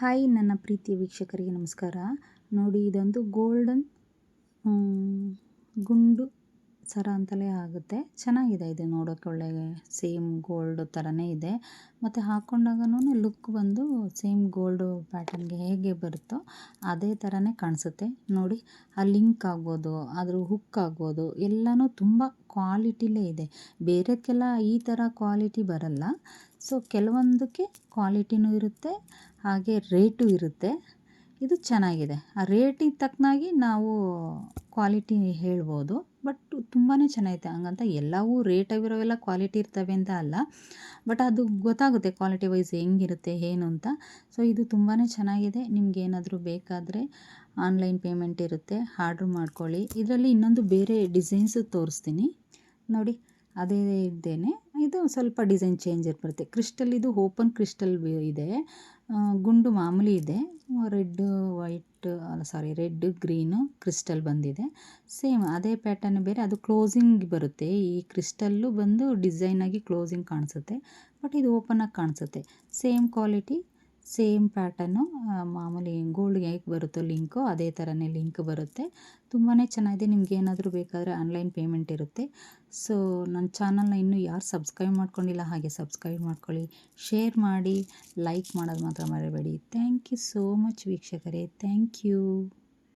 Hi ನನ್ನ ಪ್ರೀತಿಯ ವೀಕ್ಷಕರಿಗೆ ನಮಸ್ಕಾರ. ನೋಡಿ ಇದೊಂದು ಗೋಲ್ಡನ್ ಗುಂಡು ಸರ ಅಂತಲೇ ಆಗುತ್ತೆ. ಚೆನ್ನಾಗಿದೆ ಇದು ನೋಡೋಕೆ ಒಳ್ಳೆ ಸೇಮ್ ಗೋಲ್ಡ್ ಥರನೇ ಇದೆ. ಮತ್ತು ಹಾಕ್ಕೊಂಡಾಗನೂ ಲುಕ್ ಬಂದು ಸೇಮ್ ಗೋಲ್ಡು ಪ್ಯಾಟರ್ನ್ಗೆ ಹೇಗೆ ಬರುತ್ತೋ ಅದೇ ಥರನೇ ಕಾಣಿಸುತ್ತೆ. ನೋಡಿ, ಆ ಲಿಂಕ್ ಆಗ್ಬೋದು, ಅದ್ರ ಹುಕ್ ಆಗ್ಬೋದು, ಎಲ್ಲನೂ ತುಂಬ ಕ್ವಾಲಿಟಿಲೇ ಇದೆ. ಬೇರೆದಕ್ಕೆಲ್ಲ ಈ ಥರ ಕ್ವಾಲಿಟಿ ಬರಲ್ಲ. ಸೊ, ಕೆಲವೊಂದಕ್ಕೆ ಕ್ವಾಲಿಟಿನೂ ಇರುತ್ತೆ, ಹಾಗೆ ರೇಟು ಇರುತ್ತೆ. ಇದು ಚೆನ್ನಾಗಿದೆ. ಆ ರೇಟಿಗೆ ತಕ್ಕನಾಗಿ ನಾವು ಕ್ವಾಲಿಟಿ ಹೇಳ್ಬೋದು ಬಟ್ ತುಂಬಾ ಚೆನ್ನಾಗೈತೆ. ಹಂಗಂತ ಎಲ್ಲವೂ ರೇಟ್ ಆಗಿರೋವೆಲ್ಲ ಕ್ವಾಲಿಟಿ ಇರ್ತವೆ ಅಂತ ಅಲ್ಲ ಬಟ್ ಅದು ಗೊತ್ತಾಗುತ್ತೆ ಕ್ವಾಲಿಟಿ ವೈಸ್ ಹೆಂಗಿರುತ್ತೆ, ಏನು ಅಂತ. ಸೊ ಇದು ತುಂಬಾ ಚೆನ್ನಾಗಿದೆ. ನಿಮ್ಗೆ ಏನಾದರೂ ಬೇಕಾದರೆ ಆನ್ಲೈನ್ ಪೇಮೆಂಟ್ ಇರುತ್ತೆ ಆರ್ಡ್ರ್ ಮಾಡ್ಕೊಳ್ಳಿ. ಇದರಲ್ಲಿ ಇನ್ನೊಂದು ಬೇರೆ ಡಿಸೈನ್ಸು ತೋರಿಸ್ತೀನಿ. ನೋಡಿ, ಅದೇ ಇದ್ದೇನೆ. ಇದು ಸ್ವಲ್ಪ ಡಿಸೈನ್ ಚೇಂಜ್ ಬರುತ್ತೆ ಕ್ರಿಸ್ಟಲ್, ಇದು ಓಪನ್ ಕ್ರಿಸ್ಟಲ್ ಇದೆ. ಗುಂಡು ಮಾಮೂಲಿ ಇದೆ. Red, white sorry red, green crystal ಬಂದಿದೆ. ಸೇಮ್ ಅದೇ ಪ್ಯಾಟರ್ನ್ ಬೇರೆ, ಅದು ಕ್ಲೋಸಿಂಗ್ ಬರುತ್ತೆ. ಈ ಕ್ರಿಸ್ಟಲ್ಲು ಬಂದು ಡಿಸೈನಾಗಿ ಕ್ಲೋಸಿಂಗ್ ಕಾಣಿಸುತ್ತೆ. ಬಟ್ ಇದು ಓಪನಾಗಿ ಕಾಣಿಸುತ್ತೆ. ಸೇಮ್ ಕ್ವಾಲಿಟಿ ಸೇಮ್ ಪ್ಯಾಟರ್ನು ಮಾಮೂಲಿ ಗೋಲ್ಡ್ ಹೇಗೆ ಬರುತ್ತೋ ಲಿಂಕು, ಅದೇ ಥರನೇ ಲಿಂಕ್ ಬರುತ್ತೆ. ತುಂಬಾ ಚೆನ್ನಾಗಿದೆ. ನಿಮ್ಗೆ ಏನಾದರೂ ಬೇಕಾದರೆ ಆನ್ಲೈನ್ ಪೇಮೆಂಟ್ ಇರುತ್ತೆ. ಸೊ ನನ್ನ ಚಾನಲ್ನ ಇನ್ನೂ ಯಾರು ಸಬ್ಸ್ಕ್ರೈಬ್ ಮಾಡ್ಕೊಂಡಿಲ್ಲ, ಹಾಗೆ ಸಬ್ಸ್ಕ್ರೈಬ್ ಮಾಡ್ಕೊಳ್ಳಿ. ಶೇರ್ ಮಾಡಿ, ಲೈಕ್ ಮಾಡೋದು ಮಾತ್ರ ಮರಿಬೇಡಿ. ಥ್ಯಾಂಕ್ ಯು ಸೋ ಮಚ್ ವೀಕ್ಷಕರೇ. Thank you.